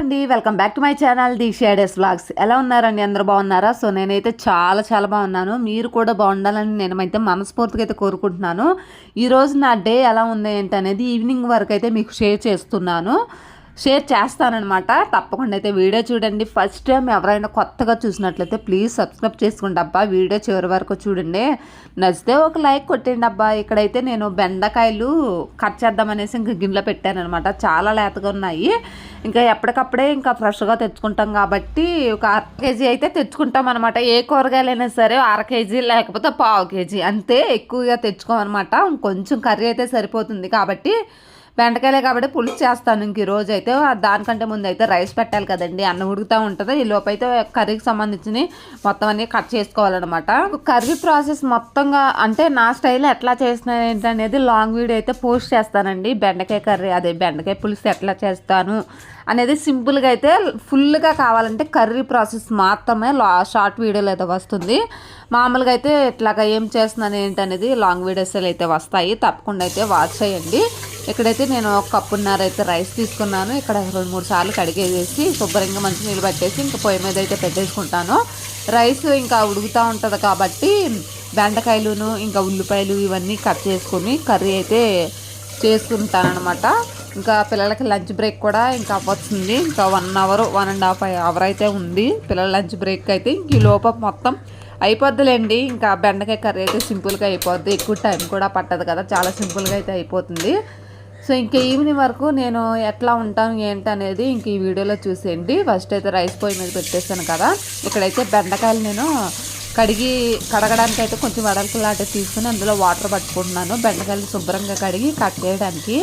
అండి welcome back to my channel the shades blogs ఎలా ఉన్నారండి? అందరూ బాగున్నారా? సో నేనైతే చాలా చాలా బాగున్నాను. మీరు కూడా బాగుండాలని నేనైతే మనస్ఫూర్తిగా అయితే కోరుకుంటున్నాను. ఈరోజు నా డే ఎలా ఉంది ఏంటనేది ఈవినింగ్ వరకు అయితే మీకు షేర్ చేస్తున్నాను. షేర్ చేస్తానమాట తప్పకుండా అయితే వీడియో చూడండి. ఫస్ట్ టైం ఎవరైనా కొత్తగా చూసినట్లయితే ప్లీజ్ సబ్స్క్రైబ్ చేసుకోండి అబ్బా. వీడియో చివరి వరకు చూడండి. నచ్చితే ఒక లైక్ కొట్టండి అబ్బా. ఇక్కడైతే నేను బెండకాయలు కట్ చేద్దామనేసి ఇంకా గిన్నెలో పెట్టానమాట చాలా లేతగా ఉన్నాయి. ఇంకా ఎప్పటికప్పుడే ఇంకా ఫ్రెష్గా తెచ్చుకుంటాం కాబట్టి ఒక అర కేజీ అయితే తెచ్చుకుంటాం అనమాట ఏ కూరగాయలైనా సరే అర కేజీ లేకపోతే పావు కేజీ అంతే ఎక్కువగా తెచ్చుకోమన్నమాట. కొంచెం కర్రీ అయితే సరిపోతుంది కాబట్టి బెండకాయలే కాబట్టి పులుసు చేస్తాను ఇంక ఈ రోజు అయితే దానికంటే ముందు అయితే రైస్ పెట్టాలి కదండి. అన్నం ఉడుకుతూ ఉంటుంది. ఈ లోపైతే అయితే కర్రీకి సంబంధించిన మొత్తం అన్ని కట్ చేసుకోవాలన్నమాట. కర్రీ ప్రాసెస్ మొత్తంగా అంటే నా స్టైల్ ఎట్లా చేసిన ఏంటనేది లాంగ్ వీడియో అయితే పోస్ట్ చేస్తానండి. బెండకాయ కర్రీ అదే బెండకాయ పులుసు ఎట్లా చేస్తాను అనేది సింపుల్గా అయితే ఫుల్గా కావాలంటే కర్రీ ప్రాసెస్ మాత్రమే లా షార్ట్ వీడియోలో అయితే వస్తుంది. మామూలుగా అయితే ఇట్లాగా ఏం చేస్తున్నాను ఏంటనేది లాంగ్ వీడియోస్ అయితే వస్తాయి. తప్పకుండా అయితే వాచ్ చేయండి. ఇక్కడైతే నేను ఒక కప్పున్నర అయితే రైస్ తీసుకున్నాను. ఇక్కడ రెండు మూడు సార్లు కడిగేసేసి శుభ్రంగా మంచి నీళ్ళు పట్టేసి ఇంకా పొయ్యి మీద అయితే పెట్టేసుకుంటాను. రైస్ ఇంకా ఉడుకుతూ ఉంటుంది కాబట్టి బెండకాయలును ఇంకా ఉల్లిపాయలు ఇవన్నీ కట్ చేసుకొని కర్రీ అయితే చేసుకుంటానమాట ఇంకా పిల్లలకి లంచ్ బ్రేక్ కూడా ఇంకా అవ్వచ్చుంది ఇంకా one hour one and half hour అయితే ఉంది. పిల్లల లంచ్ బ్రేక్ అయితే ఇంక ఈ లోప మొత్తం అయిపోద్దులేండి. ఇంకా బెండకాయ కర్రీ అయితే సింపుల్గా అయిపోద్ది. ఎక్కువ టైం కూడా పట్టదు కదా. చాలా సింపుల్గా అయితే అయిపోతుంది. సో ఇంక ఈవినింగ్ వరకు నేను ఎట్లా ఉంటాను ఏంటి అనేది ఇంక ఈ వీడియోలో చూసేయండి. ఫస్ట్ అయితే రైస్ పొయ్యి మీద పెట్టేసాను కదా. ఇక్కడైతే బెండకాయలు నేను కడిగి కడగడానికి అయితే కొంచెం వడలకు లాంటివి తీసుకుని అందులో వాటర్ పట్టుకుంటున్నాను. బెండకాయలు శుభ్రంగా కడిగి కట్ చేయడానికి.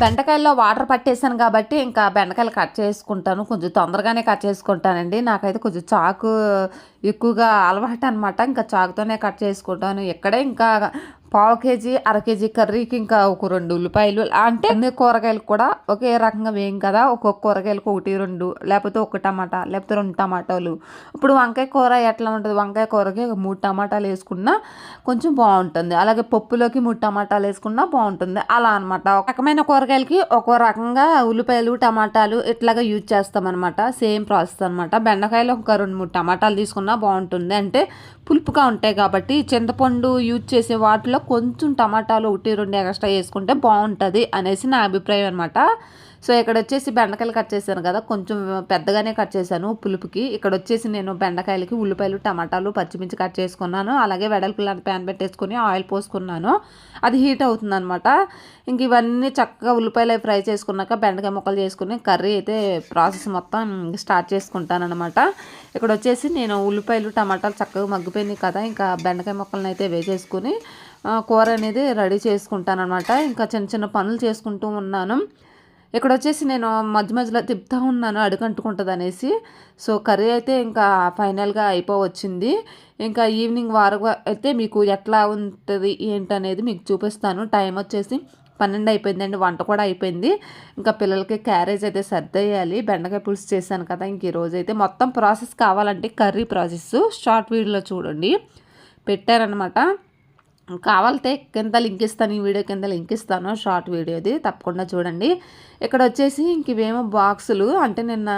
బెండకాయల్లో వాటర్ పట్టేసాను కాబట్టి ఇంకా బెండకాయలు కట్ చేసుకుంటాను. కొంచెం తొందరగానే కట్ చేసుకుంటానండి. నాకైతే కొంచెం చాకు ఎక్కువగా అలవాటు అనమాట ఇంకా చాకుతోనే కట్ చేసుకుంటాను. ఎక్కడే ఇంకా పావు కేజీ అర కేజీ కర్రీకి ఇంకా ఒక రెండు ఉల్లిపాయలు అంటే అన్ని కూరగాయలు కూడా ఒకే రకంగా వేయం కదా. ఒక్కొక్క కూరగాయలకు ఒకటి రెండు లేకపోతే ఒక టమాటా లేకపోతే రెండు టమాటాలు. ఇప్పుడు వంకాయ కూర ఎట్లా ఉంటుంది? వంకాయ కూరకి మూడు టమాటాలు వేసుకున్నా కొంచెం బాగుంటుంది. అలాగే పప్పులోకి మూడు టమాటాలు వేసుకున్నా బాగుంటుంది. అలా అనమాట ఒక రకమైన కూరగాయలకి ఒక రకంగా ఉల్లిపాయలు టమాటాలు ఇట్లాగా యూజ్ చేస్తామన్నమాట. సేమ్ ప్రాసెస్ అనమాట బెండకాయలు ఒక రెండు మూడు టమాటాలు తీసుకున్నా బాగుంటుంది. అంటే పులుపుగా ఉంటాయి కాబట్టి చింతపండు యూజ్ చేసే వాటిలో కొంచెం టమాటాలు ఒకటి రెండు ఎక్స్ట్రా వేసుకుంటే బాగుంటుంది అనేసి నా అభిప్రాయం అనమాట సో ఇక్కడ వచ్చేసి బెండకాయలు కట్ చేశాను కదా కొంచెం పెద్దగానే కట్ చేశాను పులుపుకి. ఇక్కడ వచ్చేసి నేను బెండకాయలకి ఉల్లిపాయలు టమాటాలు పచ్చిమిర్చి కట్ చేసుకున్నాను. అలాగే వెడల్పు లాంటి ప్యాన్ పెట్టేసుకొని ఆయిల్ పోసుకున్నాను. అది హీట్ అవుతుంది అనమాట ఇంక ఇవన్నీ చక్కగా ఉల్లిపాయలు ఫ్రై చేసుకున్నాక బెండకాయ ముక్కలు చేసుకుని కర్రీ అయితే ప్రాసెస్ మొత్తం స్టార్ట్ చేసుకుంటాను అనమాట ఇక్కడ వచ్చేసి నేను ఉల్లిపాయలు టమాటాలు చక్కగా మగ్గిపోయినాయి కదా ఇంకా బెండకాయ ముక్కలను అయితే వేసేసుకుని కూర అనేది రెడీ చేసుకుంటాను అనమాట ఇంకా చిన్న చిన్న పనులు చేసుకుంటూ ఉన్నాను. ఇక్కడ వచ్చేసి నేను మధ్య మధ్యలో తిప్పుతూ ఉన్నాను అడుగంటుకుంటుంది అనేసి సో కర్రీ అయితే ఇంకా ఫైనల్గా అయిపోవచ్చింది. ఇంకా ఈవినింగ్ వారం అయితే మీకు ఎట్లా ఉంటుంది ఏంటనేది మీకు చూపిస్తాను. టైం వచ్చేసి పన్నెండు అయిపోయిందండి వంట కూడా అయిపోయింది. ఇంకా పిల్లలకి క్యారేజ్ అయితే సర్దేయాలి బెండకాయ పులుసు చేశాను కదా ఇంక ఈరోజు అయితే మొత్తం ప్రాసెస్ కావాలంటే కర్రీ ప్రాసెస్ షార్ట్ వీడియోలో చూడండి. పెట్టారనమాట కావాలంటే కింద లింక్ ఇస్తాను ఈ వీడియో కింద లింక్ ఇస్తాను షార్ట్ వీడియోది తప్పకుండా చూడండి. ఇక్కడ వచ్చేసి ఇంక ఇవేమో బాక్సులు అంటే నిన్న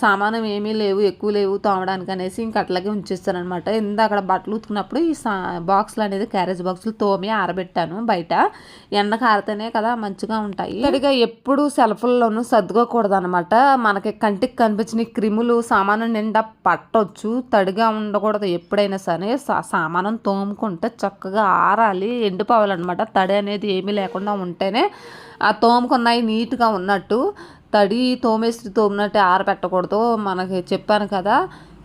సామానం ఏమీ లేవు ఎక్కువ లేవు తోమడానికి అనేసి ఇంక అట్లాగే ఉంచేస్తానమాట ఇంత అక్కడ బట్టలు ఉతుకున్నప్పుడు ఈ సా బాక్సులు అనేది క్యారేజ్ బాక్సులు తోమి ఆరబెట్టాను బయట. ఎండ కారితేనే కదా మంచిగా ఉంటాయి. సరిగా ఎప్పుడు సెల్ఫ్ల్లోనూ సర్దుకోకూడదు అనమాట మనకి కంటికి కనిపించిన క్రిములు సామాను నిండా పట్టొచ్చు తడిగా ఉండకూడదు ఎప్పుడైనా సరే. సామానం తోముకుంటే చక్కగా ఆరాలి ఎండిపోవాలన్నమాట. తడి అనేది ఏమీ లేకుండా ఉంటేనే ఆ తోముకున్నాయి నీట్గా ఉన్నట్టు. తడి తోమేసి తోమినట్టు ఆరబెట్టకూడదు మనకి చెప్పాను కదా.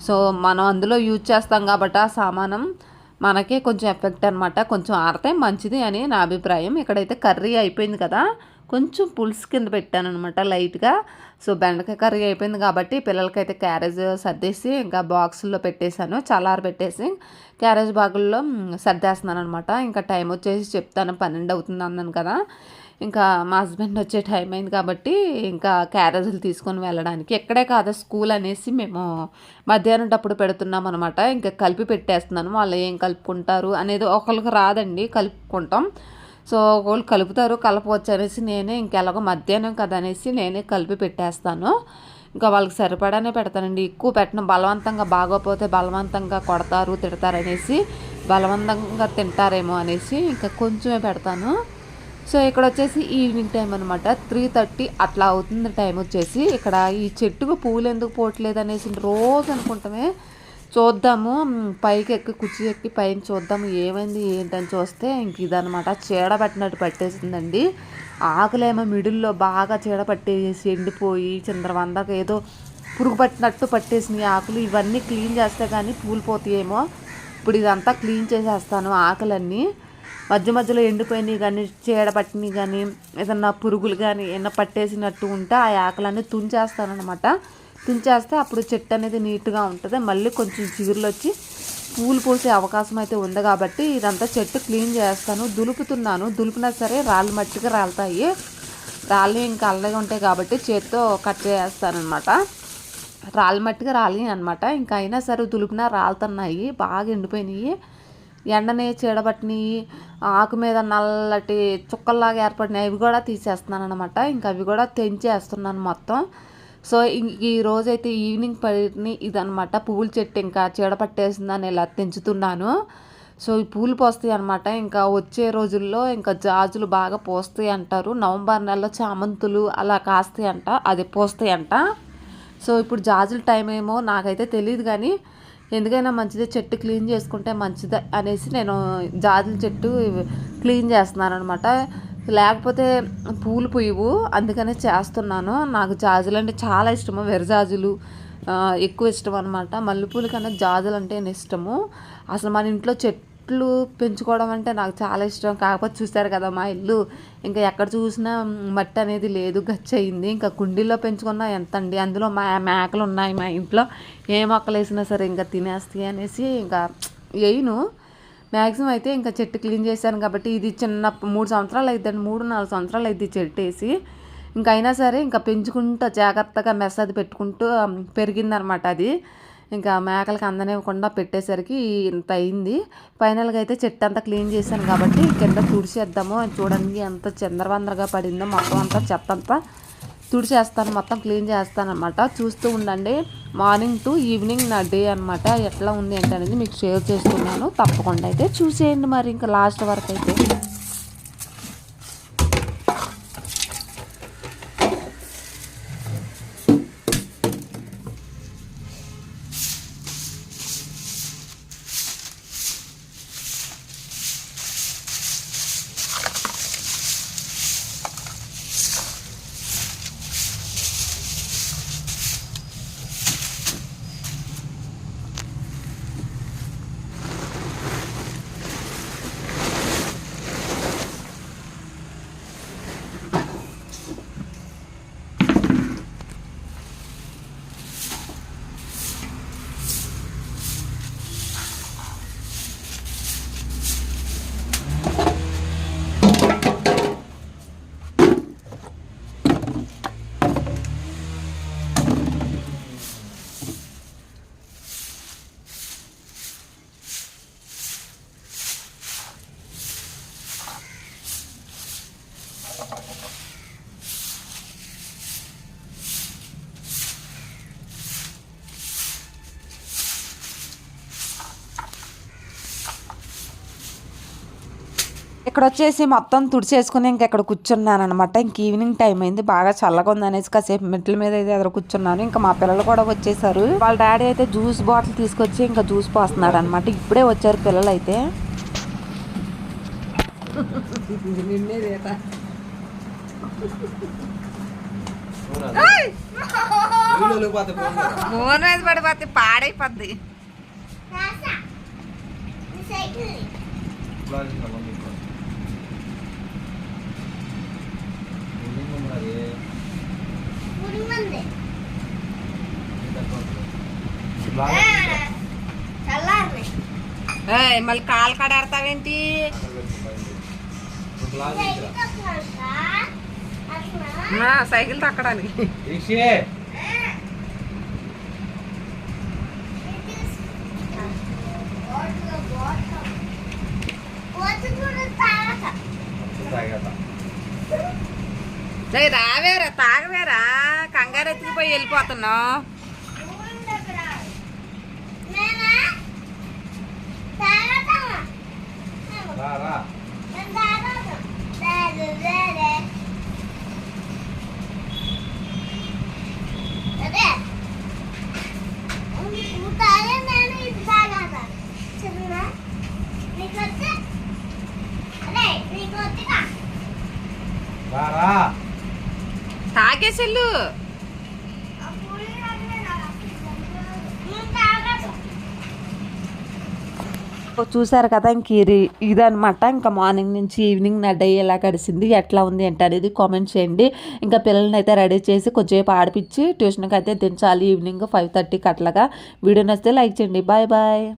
సో మనం అందులో యూజ్ చేస్తాం కాబట్టి ఆ సామానం మనకే కొంచెం ఎఫెక్ట్ అనమాట కొంచెం ఆరితే మంచిది అని నా అభిప్రాయం. ఇక్కడైతే కర్రీ అయిపోయింది కదా. కొంచెం పులుసు కింద పెట్టాను అనమాట లైట్గా. సో బెండకాయ కర్రీ అయిపోయింది కాబట్టి పిల్లలకైతే క్యారేజ్ సర్దేసి ఇంకా బాక్సుల్లో పెట్టేశాను. చల్లారు పెట్టేసి క్యారేజ్ బాగుల్లో సర్దేస్తున్నాను అనమాట ఇంకా టైం వచ్చేసి చెప్తాను. పన్నెండు అవుతుంది అన్నాను కదా. ఇంకా మా హస్బెండ్ వచ్చే టైం అయింది కాబట్టి ఇంకా క్యారేజీలు తీసుకొని వెళ్ళడానికి. ఎక్కడే కాదు స్కూల్ అనేసి మేము మధ్యాహ్నం అప్పుడు పెడుతున్నాం అనమాట ఇంకా కలిపి పెట్టేస్తున్నాను. వాళ్ళు ఏం కలుపుకుంటారు అనేది ఒకరికి రాదండి కలుపుకుంటాం. సో ఒకళ్ళు కలుపుతారు కలపవచ్చు అనేసి నేనే ఇంకెలాగో మధ్యాహ్నం కదా అనేసి నేనే కలిపి పెట్టేస్తాను. ఇంకా వాళ్ళకి సరిపడానే పెడతానండి. ఎక్కువ పెట్టడం బలవంతంగా బాగోపోతే బలవంతంగా కొడతారు తిడతారు అనేసి బలవంతంగా తింటారేమో అనేసి ఇంకా కొంచెమే పెడతాను. సో ఇక్కడ వచ్చేసి ఈవినింగ్ టైం అనమాట త్రీ థర్టీ అట్లా అవుతుంది టైం వచ్చేసి. ఇక్కడ ఈ చెట్టుకు పువ్వులు ఎందుకు పోవట్లేదు అనేసి రోజు అనుకుంటామే. చూద్దాము. పైకి ఎక్కి కుర్చీ ఎక్కి పైన చూద్దాము. ఏమైంది ఏంటని చూస్తే ఇంక ఇదనమాట చీడ పట్టినట్టు పట్టేసిందండి. ఆకులేమో మిడిల్లో బాగా చీడ పట్టేసి ఎండిపోయి చిందరవందక ఏదో పురుగు పట్టినట్టు పట్టేసినాయి ఆకులు. ఇవన్నీ క్లీన్ చేస్తే కానీ పూలు పోతాయేమో. ఇప్పుడు ఇదంతా క్లీన్ చేసేస్తాను ఆకులన్నీ. మధ్య మధ్యలో ఎండిపోయినవి కానీ చీడ పట్టినవి కానీ ఏదన్నా పురుగులు కానీ ఏమన్నా పట్టేసినట్టు ఉంటే ఆ ఆకలన్నీ తుంచేస్తానమాట తుంచేస్తే అప్పుడు చెట్టు అనేది నీట్గా ఉంటుంది. మళ్ళీ కొంచెం చిగురులు వచ్చి పూలు పూసే అవకాశం అయితే ఉంది కాబట్టి ఇదంతా చెట్టు క్లీన్ చేస్తాను. దులుపుతున్నాను. దులిపినా సరే రాళ్ళు మట్టిగా రాలుతాయి. రాళ్ళు ఇంకా అల్లగా ఉంటాయి కాబట్టి చేత్తో కట్ చేస్తానమాట రాళ్ళు మట్టిగా రాలి అనమాట ఇంకా అయినా సరే దులిపినా రాలుతున్నాయి బాగా ఎండిపోయినాయి. ఎండని చీడబట్టినవి ఆకు మీద నల్లటి చుక్కల్లాగా ఏర్పడినాయి అవి కూడా తీసేస్తున్నాను అనమాట ఇంకా అవి కూడా తెంచేస్తున్నాను మొత్తం. సో ఈ రోజైతే ఈవినింగ్ పడిని ఇదనమాట పువ్వుల చెట్టు ఇంకా చీడ పట్టేసిందని ఇలా తెంచుతున్నాను. సో ఈ పూలు పోస్తాయి అనమాట ఇంకా వచ్చే రోజుల్లో ఇంకా జాజులు బాగా పోస్తాయి అంటారు. నవంబర్ నెలలో చామంతులు అలా కాస్తాయి అంట అది పోస్తాయి అంట సో ఇప్పుడు జాజుల టైం ఏమో నాకైతే తెలియదు కానీ ఎందుకైనా మంచిదే చెట్టు క్లీన్ చేసుకుంటే మంచిది అనేసి నేను జాజుల చెట్టు క్లీన్ చేస్తున్నాను అనమాట లేకపోతే పూలు పుయ్యవు అందుకనే చేస్తున్నాను. నాకు జాజులు అంటే చాలా ఇష్టము వెరజాజులు ఎక్కువ ఇష్టం అనమాట మల్లెపూల కన్నా జాజులు అంటే ఇష్టము. అసలు మన ఇంట్లో చెట్లు పెంచుకోవడం అంటే నాకు చాలా ఇష్టం. కాకపోతే చూస్తారు కదా మా ఇల్లు. ఇంకా ఎక్కడ చూసినా మట్టి అనేది లేదు గచ్చి అయింది ఇంకా కుండీలో పెంచుకున్నా ఎంత అండి అందులో మా మేకలు ఉన్నాయి మా ఇంట్లో. ఏ మొక్కలు వేసినా సరే ఇంకా తినేస్తాయి అనేసి ఇంకా వేయను. మ్యాక్సిమం అయితే ఇంకా చెట్టు క్లీన్ చేశాను కాబట్టి ఇది చిన్న మూడు సంవత్సరాలు అయిద్దండి. మూడు నాలుగు సంవత్సరాలు అయింది చెట్టు వేసి ఇంకా అయినా సరే ఇంకా పెంచుకుంటూ జాగ్రత్తగా మెస్ అది పెట్టుకుంటూ పెరిగిందనమాట అది. ఇంకా మేకలకి అందనివ్వకుండా పెట్టేసరికి ఇంత అయింది. ఫైనల్గా అయితే చెట్టు అంతా క్లీన్ చేశాను కాబట్టి కింద తుడిచేద్దాము. చూడండి ఎంత చిందరవందరగా పడిందో మొత్తం అంతా చెత్త అంతా తుడిచేస్తాను. మొత్తం క్లీన్ చేస్తాను అనమాట చూస్తూ ఉండండి. మార్నింగ్ టు ఈవినింగ్ నా డే అనమాట ఎట్లా ఉంది ఏంటి అనేది మీకు షేర్ చేస్తున్నాను. తప్పకుండా అయితే చూసేయండి మరి ఇంకా లాస్ట్ వరకు అయితే. ఇక్కడ వచ్చేసి మొత్తం తుడిచేసుకుని ఇంక ఇక్కడ కూర్చున్నాను అనమాట ఇంక ఈవినింగ్ టైం అయింది. బాగా చల్లగా ఉంది అనేసి కాసేపు మెట్ల మీద అయితే ఎదురు కూర్చున్నాను. ఇంకా మా పిల్లలు కూడా వచ్చేసారు. వాళ్ళ డాడీ అయితే జ్యూస్ బాటిల్ తీసుకొచ్చి ఇంకా జ్యూస్ పోస్తున్నాడు అనమాట ఇప్పుడే వచ్చారు పిల్లలు అయితే. ఫోన్ మీద పడిపోతే పాడైపోద్ది. మళ్ళీ కాలు కడాడతావేంటి. సైకిల్ తక్కడానికి. రావేరా తాగవేరా కంగారు ఎత్తుకుపోయి వెళ్ళిపోతున్నావు రా రా అదే నువ్వు తాగే నేను ఇది తాగాదా చదువునా నీకు వచ్చే అదే నీకు వచ్చిగా రా రా తాగేసెళ్ళు అప్పుడు నేను తాగదు చూసారు కదా ఇంక ఇది ఇదనమాట ఇంకా మార్నింగ్ నుంచి ఈవినింగ్ నా డే ఎలా గడిచింది ఎట్లా ఉంది ఏంటి అనేది కామెంట్ చేయండి. ఇంకా పిల్లల్ని అయితే రెడీ చేసి కొంచెంసేపు ఆడిపించి ట్యూషన్కి అయితే దించాలి ఈవినింగ్ ఫైవ్ థర్టీకి అట్లాగా. వీడియో నచ్చితే లైక్ చేయండి. Bye bye.